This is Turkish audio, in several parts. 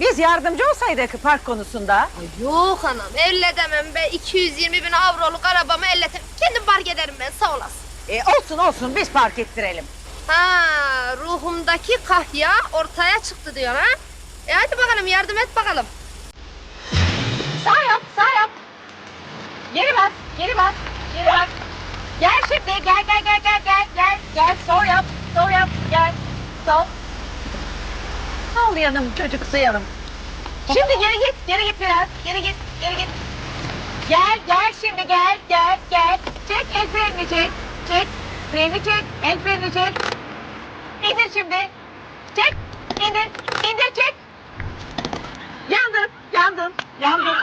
biz yardımcı olsaydık park konusunda. Ay yok anam elledemem be 220 bin avroluk arabamı elletem. Kendim park ederim ben sağ olasın. E, olsun olsun biz park ettirelim. Ha ruhumdaki kahya ortaya çıktı diyor ha. E hadi bakalım yardım et bakalım. Sağ yap, sağ yap. Geri bas, geri bas, geri bas. Gel şimdi, gel, gel, gel, gel, gel, gel, gel. Sol yap, sol yap, gel. Sol. Al yanım çocuksu yanım. Şimdi geri git, geri git biraz. Geri git, geri git. Gel, gel şimdi gel, gel, gel. Çek el frenini çek. Çek, freni çek, el frenini çek. İndir şimdi. Çek, indir, indir çek. Yandın, yandın, yandın.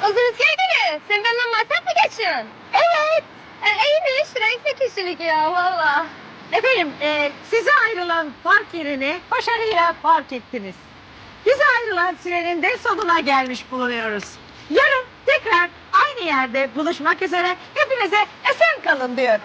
Kız Rüzgar sen benden matap mı geçiyorsun? Evet. E, iyiymiş renkli kişilik ya valla. Efendim, e, size ayrılan park yerini başarıyla park ettiniz. Bize ayrılan sürenin de sonuna gelmiş bulunuyoruz. Yarın tekrar aynı yerde buluşmak üzere hepinize esen kalın diyorum.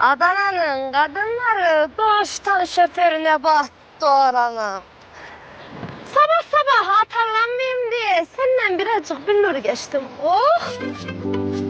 Adana'nın kadınları doğuştan şoförüne bahtı oranım. Artık ben geçtim. Oh!